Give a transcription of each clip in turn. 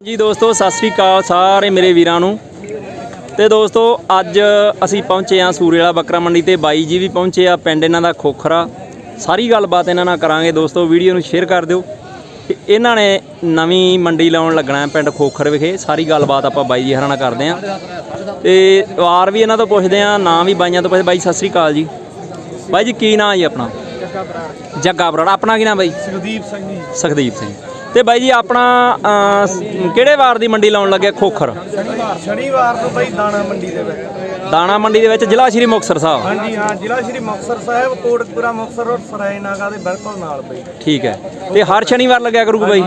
ਜੀ ਦੋਸਤੋ ਸਤਿ ਸ੍ਰੀ ਅਕਾਲ ਸਾਰੇ ਮੇਰੇ ਵੀਰਾਂ ਨੂੰ। ਤੇ ਦੋਸਤੋ ਅੱਜ ਅਸੀਂ ਪਹੁੰਚੇ ਆ ਸੂਰੇ ਵਾਲਾ ਬੱਕਰਾ ਮੰਡੀ ਤੇ। ਬਾਈ ਜੀ ਵੀ ਪਹੁੰਚੇ ਆ ਪਿੰਡ ਇਹਨਾਂ ਦਾ ਖੋਖਰਾ। ਸਾਰੀ ਗੱਲਬਾਤ ਇਹਨਾਂ ਨਾਲ ਕਰਾਂਗੇ ਦੋਸਤੋ ਵੀਡੀਓ ਨੂੰ ਸ਼ੇਅਰ ਕਰ ਦਿਓ। ਇਹਨਾਂ ਨੇ ਨਵੀਂ ਮੰਡੀ ਲਾਉਣ ਲੱਗਣਾ ਹੈ ਪਿੰਡ ਖੋਖਰ ਵਿਖੇ। ਸਾਰੀ ਗੱਲਬਾਤ ਆਪਾਂ ਬਾਈ ਜੀ ਹਰਾਂ ਨਾਲ ਕਰਦੇ ਆ ਤੇ ਵਾਰ ਵੀ ਇਹਨਾਂ ਤੋਂ ਪੁੱਛਦੇ ਆ ਨਾਂ ਵੀ ਬਾਈਆਂ ਤੋਂ ਪੁੱਛਦੇ। ਬਾਈ ਸਤਿ ਸ੍ਰੀ ਅਕਾਲ ਜੀ। ਬਾਈ ਜੀ ਕੀ ਨਾਂ ਜੀ ਆਪਣਾ? ਜੱਗਾ ਬਰਾੜ। ਆਪਣਾ ਕੀ ਨਾਂ ਬਾਈ? ਸੁਖਦੀਪ ਸਿੰਘ ਜੀ। ਸੁਖਦੀਪ ਸਿੰਘ। ਤੇ ਬਾਈ ਜੀ ਆਪਣਾ ਕਿਹੜੇ ਵਾਰ ਦੀ ਮੰਡੀ ਲਾਉਣ ਲੱਗੇ ਖੋਖਰ? ਸ਼ਨੀਵਾਰ ਸ਼ਨੀਵਾਰ ਨੂੰ ਬਈ ਦਾਣਾ ਮੰਡੀ ਦੇ ਵਿੱਚ। ਦਾਣਾ ਮੰਡੀ ਦੇ ਵਿੱਚ ਜ਼ਿਲ੍ਹਾ ਸ਼੍ਰੀ ਮੁਕਤਸਰ ਸਾਹਿਬ। ਹਾਂਜੀ ਹਾਂ ਜ਼ਿਲ੍ਹਾ ਸ਼੍ਰੀ ਮੁਕਤਸਰ ਸਾਹਿਬ ਕੋਟਕਪੁਰਾ ਮੁਕਤਸਰ ਰੋਡ ਸਰਾਏ ਨਾਗਾ ਦੇ ਬਿਲਕੁਲ ਨਾਲ ਬਈ। ਠੀਕ ਹੈ। ਤੇ ਹਰ ਸ਼ਨੀਵਾਰ ਲੱਗਿਆ ਕਰੂਗਾ ਬਾਈ?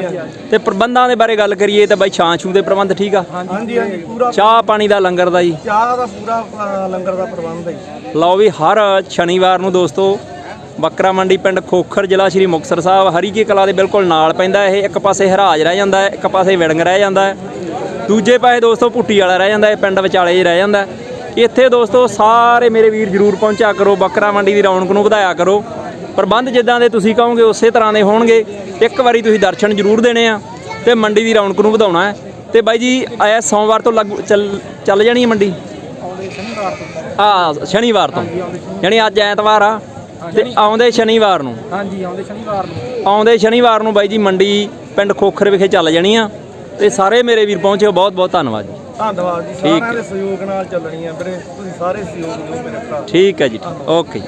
ਤੇ ਪ੍ਰਬੰਧਾਂ ਦੇ ਬਾਰੇ ਗੱਲ ਕਰੀਏ ਤਾਂ ਬਾਈ ਛਾਂ ਛੂ ਦੇ ਪ੍ਰਬੰਧ ਠੀਕ ਆ? ਹਾਂਜੀ ਹਾਂਜੀ ਪੂਰਾ ਚਾਹ ਪਾਣੀ ਦਾ ਲੰਗਰ ਦਾ ਜੀ। ਚਾਹ ਦਾ ਪੂਰਾ ਅ, ਲੰਗਰ ਦਾ ਪ੍ਰਬੰਧ ਹੈ। ਲਓ ਵੀ ਹਰ ਸ਼ਨੀਵਾਰ ਨੂੰ ਦੋਸਤੋ ਬੱਕਰਾ ਮੰਡੀ ਪਿੰਡ ਖੋਖਰ ਜ਼ਿਲ੍ਹਾ ਸ਼੍ਰੀ ਮੁਕਤਸਰ ਸਾਹਿਬ। ਹਰੀਕੇ ਕਲਾ ਦੇ ਬਿਲਕੁਲ ਨਾਲ ਪੈਂਦਾ ਇਹ। ਇੱਕ ਪਾਸੇ ਹਰਾਜ ਰਹਿ ਜਾਂਦਾ ਹੈ ਇੱਕ ਪਾਸੇ ਵਿੜੰਗ ਰਹਿ ਜਾਂਦਾ ਹੈ। ਦੂਜੇ ਪਾਸੇ ਦੋਸਤੋ ਪੁੱਟੀ ਵਾਲਾ ਰਹਿ ਜਾਂਦਾ ਹੈ ਪਿੰਡ ਵਿਚਾਲੇ ਹੀ ਰਹਿ ਜਾਂਦਾ। ਇੱਥੇ ਦੋਸਤੋ ਸਾਰੇ ਮੇਰੇ ਵੀਰ ਜਰੂਰ ਪਹੁੰਚਿਆ ਕਰੋ ਬੱਕਰਾ ਮੰਡੀ ਦੀ ਰੌਣਕ ਨੂੰ ਵਧਾਇਆ ਕਰੋ। ਪ੍ਰਬੰਧ ਜਿੱਦਾਂ ਦੇ ਤੁਸੀਂ ਕਹੋਗੇ ਉਸੇ ਤਰ੍ਹਾਂ ਦੇ ਹੋਣਗੇ। ਇੱਕ ਵਾਰੀ ਤੁਸੀਂ ਦਰਸ਼ਨ ਜਰੂਰ ਦੇਣੇ ਆ ਤੇ ਮੰਡੀ ਦੀ ਰੌਣਕ ਨੂੰ ਵਧਾਉਣਾ ਹੈ। ਤੇ ਬਾਈ ਜੀ ਆਇਆ ਸੋਮਵਾਰ ਤੋਂ ਲੱਗ ਚੱਲ ਚੱਲ ਜਾਣੀ ਹੈ ਮੰਡੀ? ਆ ਸ਼ਨੀਵਾਰ ਤੋਂ। ਯਾਨੀ ਅੱਜ ਐਤਵਾਰ ਆ। ਤੇ ਆਉਂਦੇ ਸ਼ਨੀਵਾਰ ਨੂੰ। ਹਾਂਜੀ ਆਉਂਦੇ ਸ਼ਨੀਵਾਰ ਨੂੰ। ਆਉਂਦੇ ਸ਼ਨੀਵਾਰ ਨੂੰ ਬਾਈ ਜੀ ਮੰਡੀ ਪਿੰਡ ਖੋਖਰ ਵਿਖੇ ਚੱਲ ਜਾਣੀ ਆ। ਤੇ ਸਾਰੇ ਮੇਰੇ ਵੀਰ ਪਹੁੰਚੇ ਬਹੁਤ ਬਹੁਤ ਧੰਨਵਾਦ ਜੀ। ਧੰਨਵਾਦ ਜੀ ਸਾਰਿਆਂ ਦੇ ਸਹਿਯੋਗ ਨਾਲ ਚੱਲਣੀ ਆ ਵੀਰੇ। ਤੁਸੀਂ ਸਾਰੇ ਸਹਿਯੋਗ ਦਿਓ ਮੇਰੇ ਭਰਾ। ਠੀਕ ਹੈ ਜੀ ਓਕੇ ਜੀ।